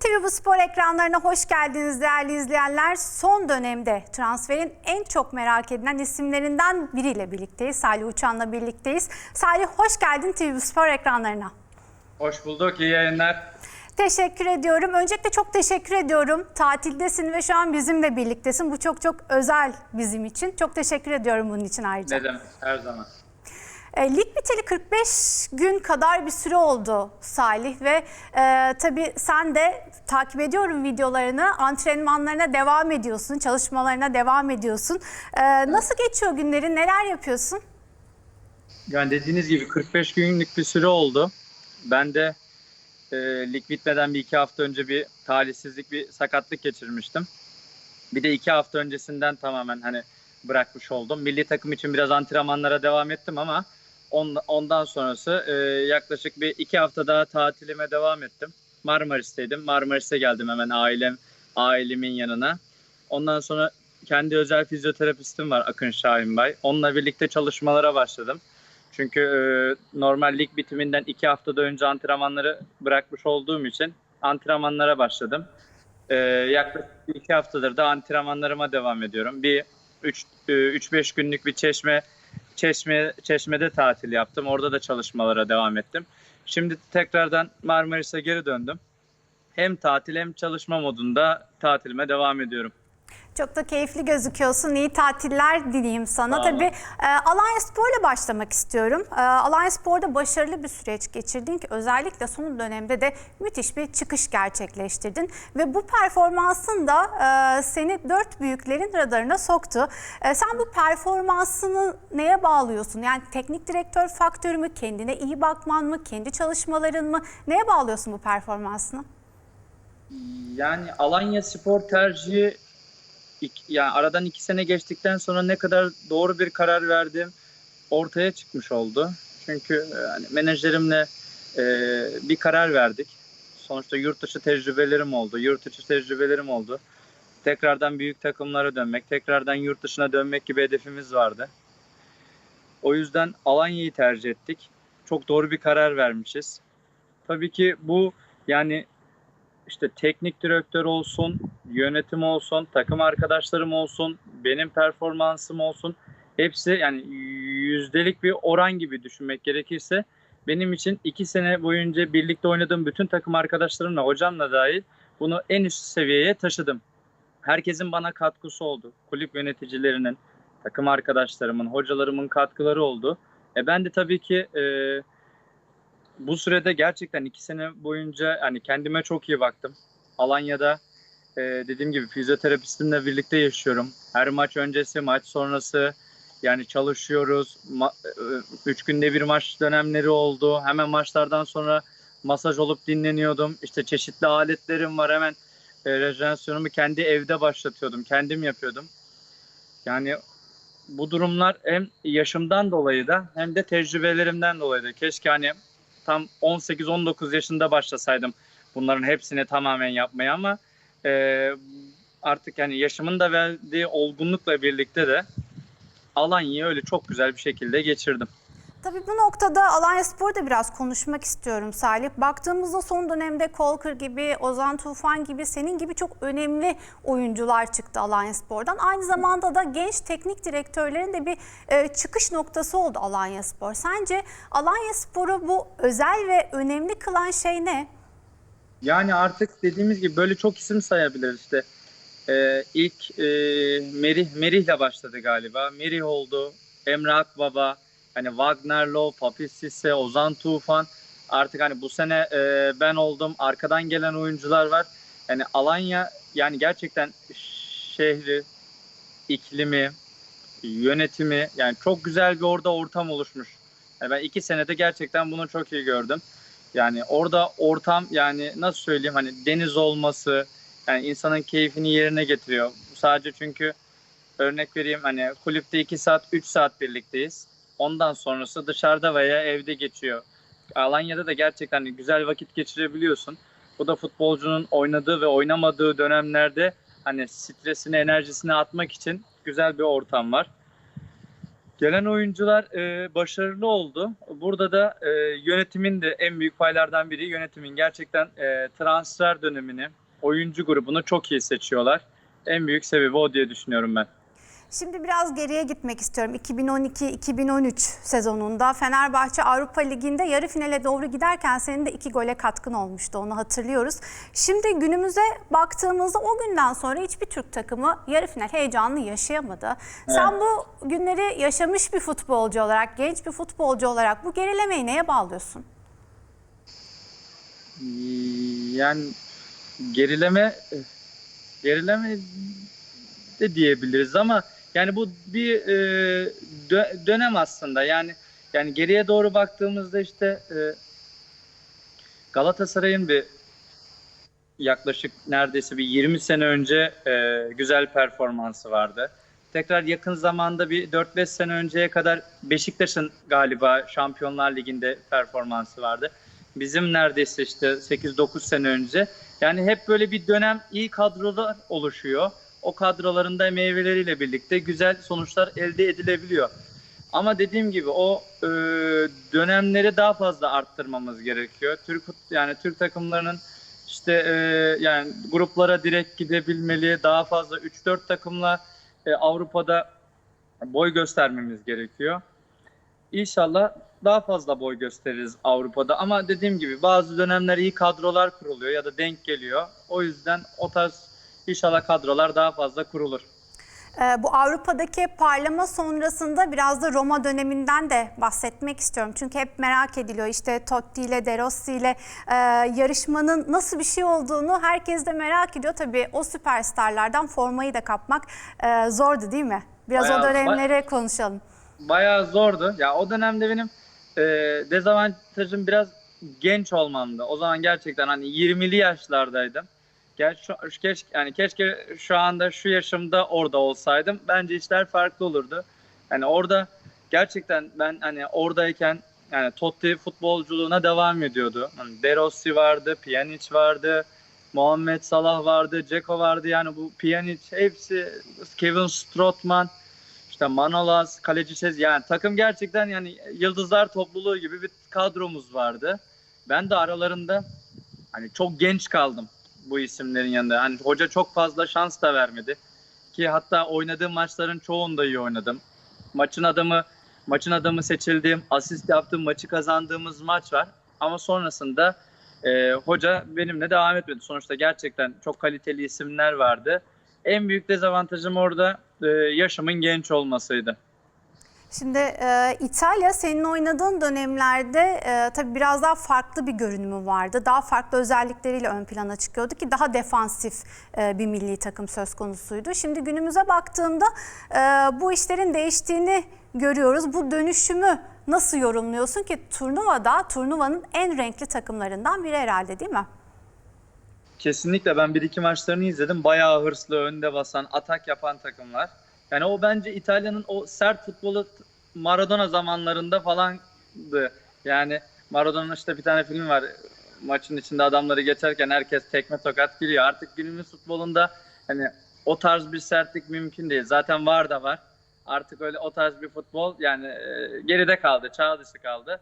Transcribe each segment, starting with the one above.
TV Bu Spor ekranlarına hoş geldiniz değerli izleyenler. Son dönemde transferin en çok merak edilen isimlerinden biriyle birlikteyiz. Salih Uçan'la birlikteyiz. Salih hoş geldin TV Bu Spor ekranlarına. Hoş bulduk, iyi yayınlar. Teşekkür ediyorum. Öncelikle çok teşekkür ediyorum. Tatildesin ve şu an bizimle birliktesin. Bu çok çok özel bizim için. Çok teşekkür ediyorum bunun için ayrıca. Ne demek, her zaman. E, lig biteli 45 gün kadar bir süre oldu Salih ve e, tabii sen de takip ediyorum videolarını, antrenmanlarına devam ediyorsun, çalışmalarına devam ediyorsun. E, nasıl geçiyor günlerin, neler yapıyorsun? Yani dediğiniz gibi 45 günlük bir süre oldu. Ben de e, lig bitmeden bir iki hafta önce bir talihsizlik, bir sakatlık geçirmiştim. Bir de iki hafta öncesinden tamamen hani bırakmış oldum. Milli takım için biraz antrenmanlara devam ettim ama ondan sonrası e, yaklaşık bir iki hafta daha tatilime devam ettim. Marmaris'teydim. Marmaris'e geldim hemen ailem ailemin yanına. Ondan sonra kendi özel fizyoterapistim var Akın Şahinbay. Onunla birlikte çalışmalara başladım. Çünkü e, normal lig bitiminden iki haftada önce antrenmanları bırakmış olduğum için antrenmanlara başladım. E, yaklaşık iki haftadır da antrenmanlarıma devam ediyorum. Bir 3-5 günlük bir çeşme çeşme çeşmede tatil yaptım. Orada da çalışmalara devam ettim. Şimdi tekrardan Marmaris'e geri döndüm. Hem tatil hem çalışma modunda tatilime devam ediyorum. Çok da keyifli gözüküyorsun. İyi tatiller dileyim sana. Tabii e, Alanya Spor'la başlamak istiyorum. E, Alanya Spor'da başarılı bir süreç geçirdin ki özellikle son dönemde de müthiş bir çıkış gerçekleştirdin. Ve bu performansın da e, seni dört büyüklerin radarına soktu. E, sen bu performansını neye bağlıyorsun? Yani teknik direktör faktörü mü, kendine iyi bakman mı, kendi çalışmaların mı? Neye bağlıyorsun bu performansını? Yani Alanya Spor tercihi ik- yani aradan iki sene geçtikten sonra ne kadar doğru bir karar verdim ortaya çıkmış oldu. Çünkü e, hani menajerimle e, bir karar verdik. Sonuçta yurt dışı tecrübelerim oldu. Yurt dışı tecrübelerim oldu. Tekrardan büyük takımlara dönmek, tekrardan yurt dışına dönmek gibi hedefimiz vardı. O yüzden Alanya'yı tercih ettik. Çok doğru bir karar vermişiz. Tabii ki bu yani işte teknik direktör olsun, yönetim olsun, takım arkadaşlarım olsun, benim performansım olsun. Hepsi yani yüzdelik bir oran gibi düşünmek gerekirse benim için iki sene boyunca birlikte oynadığım bütün takım arkadaşlarımla, hocamla dahil bunu en üst seviyeye taşıdım. Herkesin bana katkısı oldu. Kulüp yöneticilerinin, takım arkadaşlarımın, hocalarımın katkıları oldu. E ben de tabii ki e, bu sürede gerçekten iki sene boyunca hani kendime çok iyi baktım. Alanya'da e, dediğim gibi fizyoterapistimle birlikte yaşıyorum. Her maç öncesi, maç sonrası yani çalışıyoruz. Ma- e, üç günde bir maç dönemleri oldu. Hemen maçlardan sonra masaj olup dinleniyordum. İşte çeşitli aletlerim var. Hemen e, rejenerasyonumu kendi evde başlatıyordum. Kendim yapıyordum. Yani bu durumlar hem yaşımdan dolayı da hem de tecrübelerimden dolayı da keşke hani tam 18-19 yaşında başlasaydım bunların hepsini tamamen yapmaya ama e, artık yani yaşımın da verdiği olgunlukla birlikte de Alanya'yı öyle çok güzel bir şekilde geçirdim. Tabii bu noktada Alanya Spor'da biraz konuşmak istiyorum Salih. Baktığımızda son dönemde Kolkır gibi, Ozan Tufan gibi senin gibi çok önemli oyuncular çıktı Alanya Spor'dan. Aynı zamanda da genç teknik direktörlerin de bir e, çıkış noktası oldu Alanya Spor. Sence Alanya Spor'u bu özel ve önemli kılan şey ne? Yani artık dediğimiz gibi böyle çok isim sayabiliriz işte. Ee, ilk e, Merih Merih'le başladı galiba. Merih oldu, Emre Akbaba, hani Wagner Love, Papi Sisse, Ozan Tufan. Artık hani bu sene e, ben oldum. Arkadan gelen oyuncular var. Yani Alanya yani gerçekten şehri, iklimi, yönetimi yani çok güzel bir orada ortam oluşmuş. Yani ben iki senede gerçekten bunu çok iyi gördüm. Yani orada ortam yani nasıl söyleyeyim hani deniz olması yani insanın keyfini yerine getiriyor. Sadece çünkü örnek vereyim hani kulüpte 2 saat 3 saat birlikteyiz. Ondan sonrası dışarıda veya evde geçiyor. Alanya'da da gerçekten güzel vakit geçirebiliyorsun. Bu da futbolcunun oynadığı ve oynamadığı dönemlerde hani stresini, enerjisini atmak için güzel bir ortam var. Gelen oyuncular e, başarılı oldu. Burada da e, yönetimin de en büyük paylardan biri yönetimin gerçekten e, transfer dönemini, oyuncu grubunu çok iyi seçiyorlar. En büyük sebebi o diye düşünüyorum ben. Şimdi biraz geriye gitmek istiyorum. 2012-2013 sezonunda Fenerbahçe Avrupa Ligi'nde yarı finale doğru giderken senin de iki gole katkın olmuştu onu hatırlıyoruz. Şimdi günümüze baktığımızda o günden sonra hiçbir Türk takımı yarı final heyecanını yaşayamadı. Sen bu günleri yaşamış bir futbolcu olarak, genç bir futbolcu olarak bu gerilemeyi neye bağlıyorsun? Yani gerileme gerileme de diyebiliriz ama yani bu bir e, dö- dönem aslında. Yani yani geriye doğru baktığımızda işte e, Galatasaray'ın bir yaklaşık neredeyse bir 20 sene önce e, güzel performansı vardı. Tekrar yakın zamanda bir 4-5 sene önceye kadar Beşiktaş'ın galiba Şampiyonlar Ligi'nde performansı vardı. Bizim neredeyse işte 8-9 sene önce. Yani hep böyle bir dönem iyi kadrolar oluşuyor. O kadroların da meyveleriyle birlikte güzel sonuçlar elde edilebiliyor. Ama dediğim gibi o e, dönemleri daha fazla arttırmamız gerekiyor. Türk yani Türk takımlarının işte e, yani gruplara direkt gidebilmeli. Daha fazla 3-4 takımla e, Avrupa'da boy göstermemiz gerekiyor. İnşallah daha fazla boy gösteririz Avrupa'da. Ama dediğim gibi bazı dönemler iyi kadrolar kuruluyor ya da denk geliyor. O yüzden o tarz inşallah kadrolar daha fazla kurulur. Ee, Bu Avrupa'daki parlama sonrasında biraz da Roma döneminden de bahsetmek istiyorum. Çünkü hep merak ediliyor işte Totti ile De Rossi ile e, yarışmanın nasıl bir şey olduğunu herkes de merak ediyor. Tabii o süperstarlardan formayı da kapmak e, zordu değil mi? Biraz Bayağı- o dönemleri konuşalım. bayağı zordu. Ya o dönemde benim e, dezavantajım biraz genç olmamdı. O zaman gerçekten hani 20'li yaşlardaydım. Gerçi keşke yani keşke şu anda şu yaşımda orada olsaydım. Bence işler farklı olurdu. Yani orada gerçekten ben hani oradayken yani Totti futbolculuğuna devam ediyordu. Hani De Rossi vardı, Pjanic vardı, Muhammed Salah vardı, Dzeko vardı. Yani bu Pjanic hepsi Kevin Strootman işte Manolas, Kaleci Sez yani takım gerçekten yani yıldızlar topluluğu gibi bir kadromuz vardı. Ben de aralarında hani çok genç kaldım bu isimlerin yanında. Hani hoca çok fazla şans da vermedi. Ki hatta oynadığım maçların çoğunda iyi oynadım. Maçın adamı maçın adamı seçildiğim, asist yaptığım, maçı kazandığımız maç var. Ama sonrasında e, hoca benimle devam etmedi. Sonuçta gerçekten çok kaliteli isimler vardı. En büyük dezavantajım orada e, yaşımın genç olmasıydı. Şimdi e, İtalya senin oynadığın dönemlerde e, tabii biraz daha farklı bir görünümü vardı. Daha farklı özellikleriyle ön plana çıkıyordu ki daha defansif e, bir milli takım söz konusuydu. Şimdi günümüze baktığımda e, bu işlerin değiştiğini görüyoruz. Bu dönüşümü nasıl yorumluyorsun ki turnuvada turnuvanın en renkli takımlarından biri herhalde değil mi? Kesinlikle ben bir iki maçlarını izledim. Bayağı hırslı, önde basan, atak yapan takımlar. Yani o bence İtalya'nın o sert futbolu Maradona zamanlarında falandı. Yani Maradona'nın işte bir tane film var. Maçın içinde adamları geçerken herkes tekme tokat giriyor. Artık günümüz futbolunda hani o tarz bir sertlik mümkün değil. Zaten var da var. Artık öyle o tarz bir futbol yani e, geride kaldı, çağ dışı kaldı.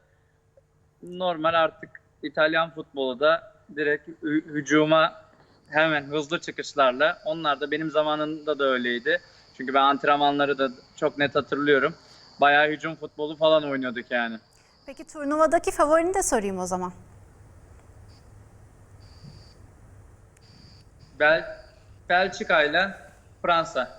Normal artık İtalyan futbolu da direkt hü- hücuma hemen hızlı çıkışlarla. Onlar da benim zamanımda da öyleydi. Çünkü ben antrenmanları da çok net hatırlıyorum. Bayağı hücum futbolu falan oynuyorduk yani. Peki turnuvadaki favorini de sorayım o zaman. Bel Belçika ile Fransa.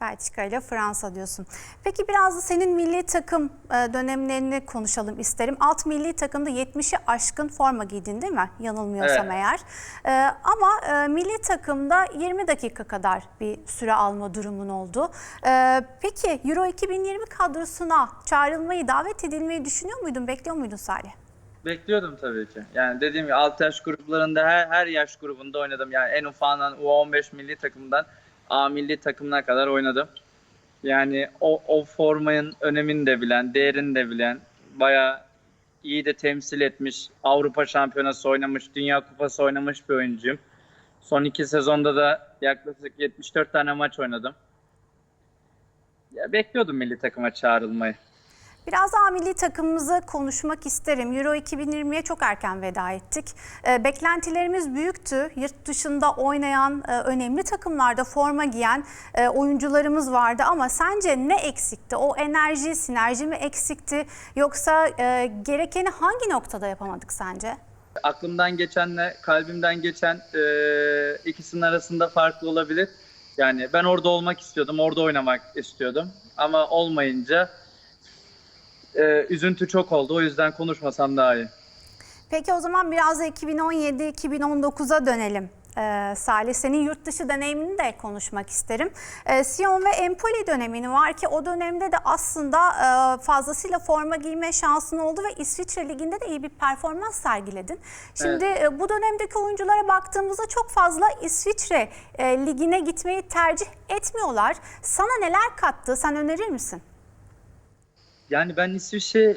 Belçika ile Fransa diyorsun. Peki biraz da senin milli takım e, dönemlerini konuşalım isterim. Alt milli takımda 70'i aşkın forma giydin değil mi? Yanılmıyorsam Evet. eğer. E, ama e, milli takımda 20 dakika kadar bir süre alma durumun oldu. E, peki Euro 2020 kadrosuna çağrılmayı, davet edilmeyi düşünüyor muydun, bekliyor muydun Salih? Bekliyordum tabii ki. Yani dediğim gibi alt yaş gruplarında her, her yaş grubunda oynadım. Yani en ufağından U15 milli takımdan A milli takımına kadar oynadım. Yani o, o formanın önemini de bilen, değerini de bilen, bayağı iyi de temsil etmiş, Avrupa Şampiyonası oynamış, Dünya Kupası oynamış bir oyuncuyum. Son iki sezonda da yaklaşık 74 tane maç oynadım. ya bekliyordum milli takıma çağrılmayı. Biraz daha milli takımımızı konuşmak isterim. Euro 2020'ye çok erken veda ettik. E, beklentilerimiz büyüktü. Yurt dışında oynayan e, önemli takımlarda forma giyen e, oyuncularımız vardı ama sence ne eksikti? O enerji, sinerji mi eksikti? Yoksa e, gerekeni hangi noktada yapamadık sence? Aklımdan geçenle kalbimden geçen ikisinin arasında farklı olabilir. Yani ben orada olmak istiyordum, orada oynamak istiyordum. Ama olmayınca e, üzüntü çok oldu. O yüzden konuşmasam daha iyi. Peki o zaman biraz da 2017-2019'a dönelim. Ee, Salih senin yurt dışı deneyimini de konuşmak isterim. Ee, Sion ve Empoli dönemini var ki o dönemde de aslında e, fazlasıyla forma giyme şansın oldu ve İsviçre Ligi'nde de iyi bir performans sergiledin. Şimdi e, bu dönemdeki oyunculara baktığımızda çok fazla İsviçre e, Ligi'ne gitmeyi tercih etmiyorlar. Sana neler kattı? Sen önerir misin? Yani ben İsviçre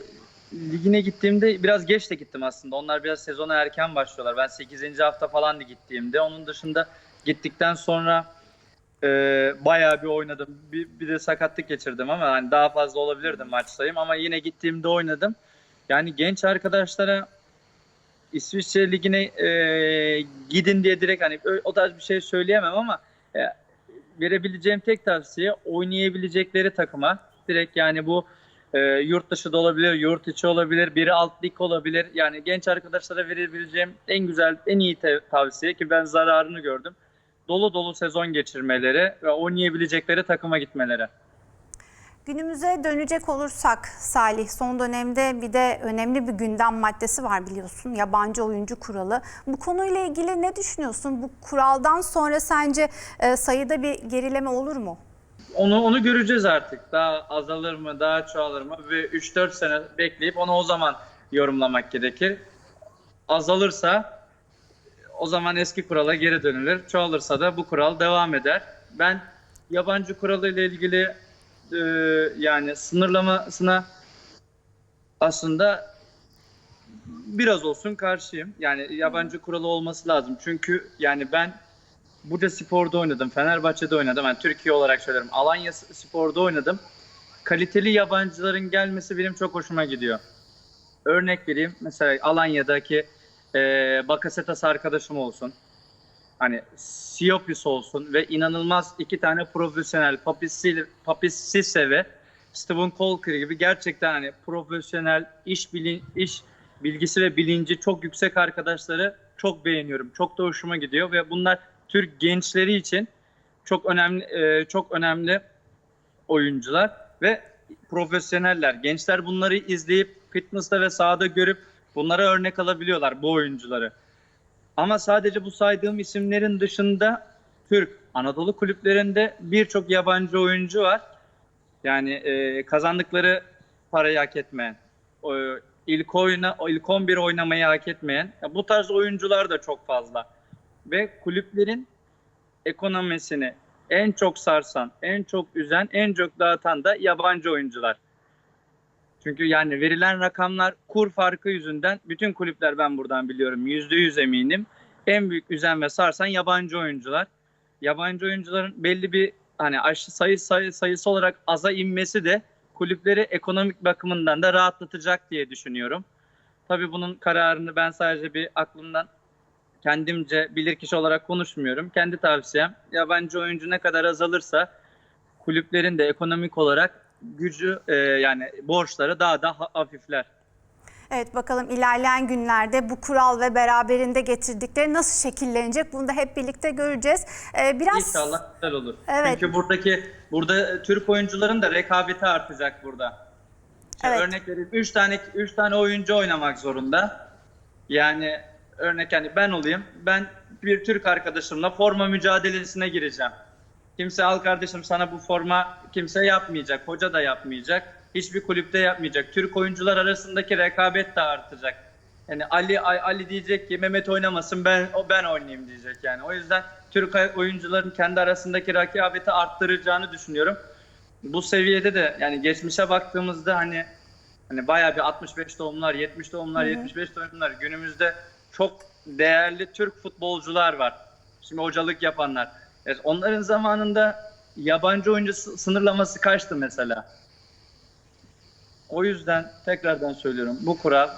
ligine gittiğimde biraz geç de gittim aslında. Onlar biraz sezona erken başlıyorlar. Ben 8. hafta falan da gittiğimde. Onun dışında gittikten sonra e, bayağı bir oynadım. Bir, bir de sakatlık geçirdim ama yani daha fazla olabilirdi maç sayım. Ama yine gittiğimde oynadım. Yani genç arkadaşlara İsviçre ligine e, gidin diye direkt hani o tarz bir şey söyleyemem ama e, verebileceğim tek tavsiye oynayabilecekleri takıma direkt yani bu e, yurt dışı da olabilir, yurt içi olabilir, biri alt lig olabilir. Yani genç arkadaşlara verebileceğim en güzel, en iyi tavsiye ki ben zararını gördüm. Dolu dolu sezon geçirmeleri ve oynayabilecekleri takıma gitmeleri. Günümüze dönecek olursak Salih son dönemde bir de önemli bir gündem maddesi var biliyorsun yabancı oyuncu kuralı. Bu konuyla ilgili ne düşünüyorsun? Bu kuraldan sonra sence e, sayıda bir gerileme olur mu? Onu onu göreceğiz artık. Daha azalır mı, daha çoğalır mı ve 3-4 sene bekleyip onu o zaman yorumlamak gerekir. Azalırsa o zaman eski kurala geri dönülür. Çoğalırsa da bu kural devam eder. Ben yabancı kuralı ile ilgili e, yani sınırlamasına aslında biraz olsun karşıyım. Yani yabancı kuralı olması lazım. Çünkü yani ben Bursa Spor'da oynadım, Fenerbahçe'de oynadım. Yani Türkiye olarak söylerim. Alanya Spor'da oynadım. Kaliteli yabancıların gelmesi benim çok hoşuma gidiyor. Örnek vereyim. Mesela Alanya'daki e, Bakasetas arkadaşım olsun. Hani Siopis olsun ve inanılmaz iki tane profesyonel Papis Sisse ve Steven Colker gibi gerçekten hani profesyonel iş bilin, iş bilgisi ve bilinci çok yüksek arkadaşları çok beğeniyorum. Çok da hoşuma gidiyor ve bunlar Türk gençleri için çok önemli e, çok önemli oyuncular ve profesyoneller. Gençler bunları izleyip fitness'ta ve sahada görüp bunlara örnek alabiliyorlar bu oyuncuları. Ama sadece bu saydığım isimlerin dışında Türk Anadolu kulüplerinde birçok yabancı oyuncu var. Yani e, kazandıkları parayı hak etmeyen, o, ilk oyuna, ilk 11 oynamayı hak etmeyen. Ya bu tarz oyuncular da çok fazla. Ve kulüplerin ekonomisini en çok sarsan, en çok üzen, en çok dağıtan da yabancı oyuncular. Çünkü yani verilen rakamlar kur farkı yüzünden bütün kulüpler ben buradan biliyorum yüzde yüz eminim. En büyük üzen ve sarsan yabancı oyuncular. Yabancı oyuncuların belli bir hani aşı sayı, sayı sayısı olarak aza inmesi de kulüpleri ekonomik bakımından da rahatlatacak diye düşünüyorum. Tabii bunun kararını ben sadece bir aklımdan kendimce bilirkişi olarak konuşmuyorum. Kendi tavsiyem yabancı oyuncu ne kadar azalırsa kulüplerin de ekonomik olarak gücü e, yani borçları daha da ha- hafifler. Evet bakalım ilerleyen günlerde bu kural ve beraberinde getirdikleri nasıl şekillenecek bunu da hep birlikte göreceğiz. Ee, biraz İnşallah güzel olur. Evet. Çünkü buradaki burada Türk oyuncuların da rekabeti artacak burada. İşte Evet. Örnek vereyim 3 tane 3 tane oyuncu oynamak zorunda. Yani örnek yani ben olayım. Ben bir Türk arkadaşımla forma mücadelesine gireceğim. Kimse al kardeşim sana bu forma kimse yapmayacak. Hoca da yapmayacak. Hiçbir kulüpte yapmayacak. Türk oyuncular arasındaki rekabet de artacak. Yani Ali Ali diyecek ki Mehmet oynamasın ben o ben oynayayım diyecek yani. O yüzden Türk oyuncuların kendi arasındaki rekabeti arttıracağını düşünüyorum. Bu seviyede de yani geçmişe baktığımızda hani hani bayağı bir 65 doğumlar, 70 doğumlar, 75 doğumlar günümüzde çok değerli Türk futbolcular var. Şimdi hocalık yapanlar. Evet, onların zamanında yabancı oyuncu sı- sınırlaması kaçtı mesela. O yüzden tekrardan söylüyorum bu kural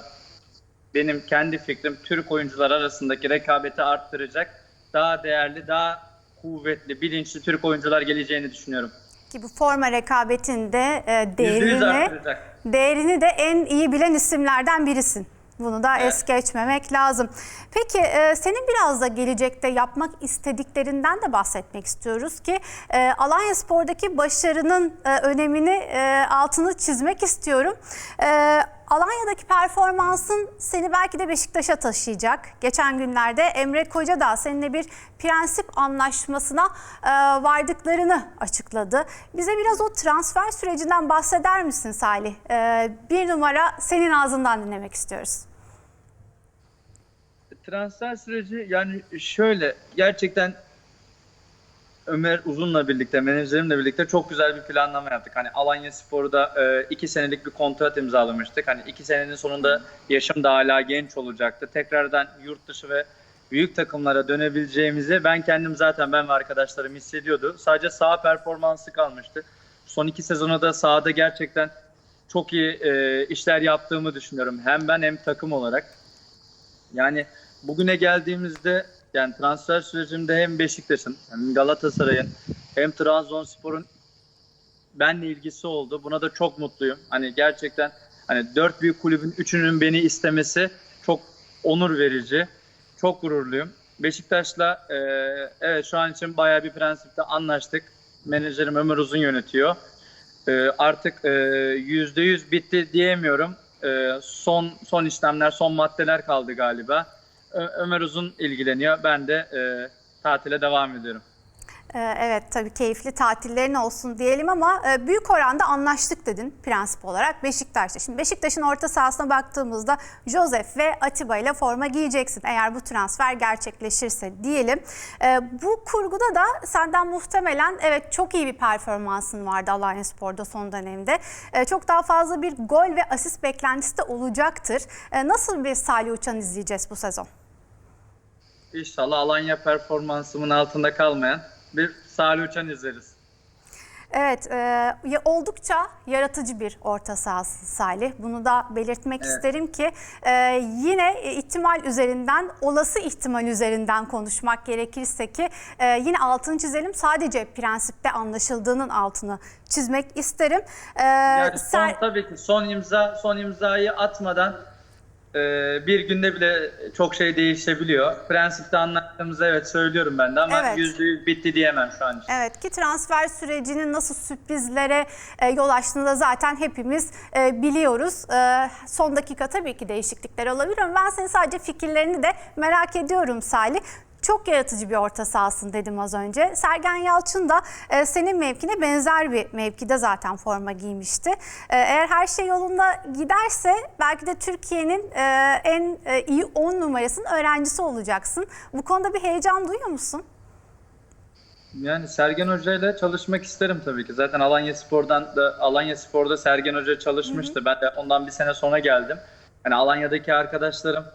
benim kendi fikrim Türk oyuncular arasındaki rekabeti arttıracak. Daha değerli, daha kuvvetli, bilinçli Türk oyuncular geleceğini düşünüyorum. Ki bu forma rekabetinde e, %100 değerini, değerini de en iyi bilen isimlerden birisin. Bunu da Evet. es geçmemek lazım. Peki e, senin biraz da gelecekte yapmak istediklerinden de bahsetmek istiyoruz ki e, Alanya Spor'daki başarının e, önemini e, altını çizmek istiyorum. E, Alanya'daki performansın seni belki de Beşiktaş'a taşıyacak. Geçen günlerde Emre Koca da seninle bir prensip anlaşmasına e, vardıklarını açıkladı. Bize biraz o transfer sürecinden bahseder misin Salih? E, bir numara senin ağzından dinlemek istiyoruz. Transfer süreci yani şöyle gerçekten Ömer Uzun'la birlikte, menajerimle birlikte çok güzel bir planlama yaptık. Hani Alanya Spor'da e, iki senelik bir kontrat imzalamıştık. Hani iki senenin sonunda yaşım da hala genç olacaktı. Tekrardan yurt dışı ve büyük takımlara dönebileceğimizi ben kendim zaten ben ve arkadaşlarım hissediyordu. Sadece sağ performansı kalmıştı. Son iki sezonu da sahada gerçekten çok iyi e, işler yaptığımı düşünüyorum. Hem ben hem takım olarak. Yani bugüne geldiğimizde yani transfer sürecimde hem Beşiktaş'ın hem Galatasaray'ın hem Trabzonspor'un benle ilgisi oldu. Buna da çok mutluyum. Hani gerçekten hani dört büyük kulübün üçünün beni istemesi çok onur verici. Çok gururluyum. Beşiktaş'la e, evet şu an için bayağı bir prensipte anlaştık. Menajerim Ömer Uzun yönetiyor. E, artık e, yüzde yüz bitti diyemiyorum. E, son son işlemler, son maddeler kaldı galiba. Ömer Uzun ilgileniyor. Ben de e, tatile devam ediyorum. Ee, Evet tabii keyifli tatillerin olsun diyelim ama e, büyük oranda anlaştık dedin prensip olarak Beşiktaş'ta. Şimdi Beşiktaş'ın orta sahasına baktığımızda Josef ve Atiba ile forma giyeceksin eğer bu transfer gerçekleşirse diyelim. Ee, Bu kurguda da senden muhtemelen evet çok iyi bir performansın vardı Alanya Spor'da son dönemde. Çok daha fazla bir gol ve asist beklentisi de olacaktır. Nasıl bir Salih Uçan izleyeceğiz bu sezon? İnşallah Alanya performansımın altında kalmayan bir Salih Uçan izleriz. Evet, e, oldukça yaratıcı bir orta sahası Salih. Bunu da belirtmek Evet. isterim ki e, yine ihtimal üzerinden, olası ihtimal üzerinden konuşmak gerekirse ki e, yine altını çizelim. Sadece prensipte anlaşıldığının altını çizmek isterim. E, Yani son tabii ki son imza son imzayı atmadan e, bir günde bile çok şey değişebiliyor. Prensipte anlattığımızı evet söylüyorum ben de ama Evet. yüzde yüz bitti diyemem şu an için. Evet ki transfer sürecinin nasıl sürprizlere e, yol açtığını da zaten hepimiz e, biliyoruz. E, son dakika tabii ki değişiklikler olabilir ama ben senin sadece fikirlerini de merak ediyorum Salih. Çok yaratıcı bir orta sahasın dedim az önce. Sergen Yalçın da e, senin mevkine benzer bir mevkide zaten forma giymişti. E, eğer her şey yolunda giderse belki de Türkiye'nin e, en e, iyi 10 numarasının öğrencisi olacaksın. Bu konuda bir heyecan duyuyor musun? Yani Sergen Hoca ile çalışmak isterim tabii ki. Zaten Alanya Spor'dan da Alanya Spor'da Sergen Hoca çalışmıştı. Ben de ondan bir sene sonra geldim. Yani Alanya'daki arkadaşlarım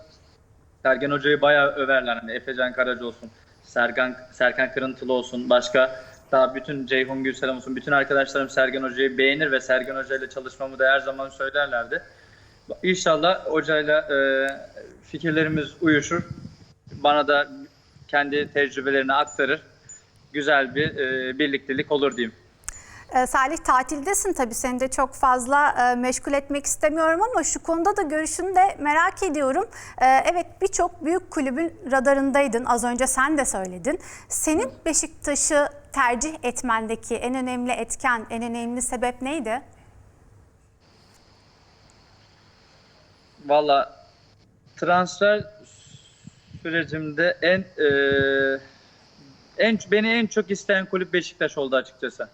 Sergen Hoca'yı bayağı överler. Hani Efecan Karaca olsun, Serkan Serkan Kırıntılı olsun, başka daha bütün Ceyhun Gülselam olsun, bütün arkadaşlarım Sergen Hoca'yı beğenir ve Sergen Hoca ile çalışmamı da her zaman söylerlerdi. İnşallah hocayla e, fikirlerimiz uyuşur. Bana da kendi tecrübelerini aktarır. Güzel bir e, birliktelik olur diyeyim. Ee, Salih tatildesin tabii seni de çok fazla e, meşgul etmek istemiyorum ama şu konuda da görüşünü de merak ediyorum. Ee, evet birçok büyük kulübün radarındaydın az önce sen de söyledin. Senin Beşiktaş'ı tercih etmendeki en önemli etken, en önemli sebep neydi? Valla transfer sürecimde en e, en beni en çok isteyen kulüp Beşiktaş oldu açıkçası.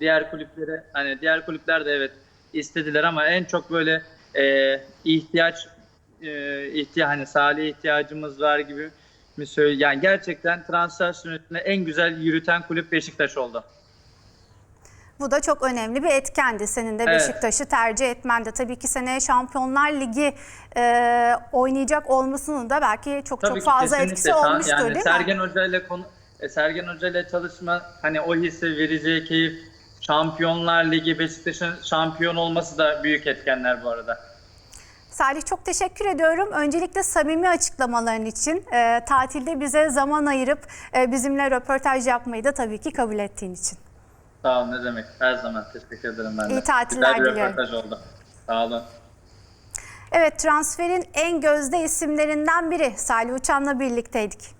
Diğer kulüplere hani diğer kulüpler de evet istediler ama en çok böyle e, ihtiyaç e, ihtiya hani Salih ihtiyacımız var gibi mi söyle yani gerçekten transfer sürecini en güzel yürüten kulüp Beşiktaş oldu. Bu da çok önemli bir etkendi. Senin de Evet. Beşiktaş'ı tercih etmen de. Tabii ki seneye Şampiyonlar Ligi e, oynayacak olmasının da belki çok Tabii çok fazla kesinlikle. etkisi olmuştur yani değil mi? Sergen Hoca ile konu E, Sergen Hoca ile çalışma hani o hissi vereceği keyif Şampiyonlar Ligi Beşiktaş'ın şampiyon olması da büyük etkenler bu arada. Salih çok teşekkür ediyorum. Öncelikle samimi açıklamaların için, e, tatilde bize zaman ayırıp e, bizimle röportaj yapmayı da tabii ki kabul ettiğin için. Sağ olun ne demek. Her zaman teşekkür ederim ben de. İyi tatiller Güzel bir diliyorum. röportaj oldu. Sağ olun. Evet transferin en gözde isimlerinden biri Salih Uçan'la birlikteydik.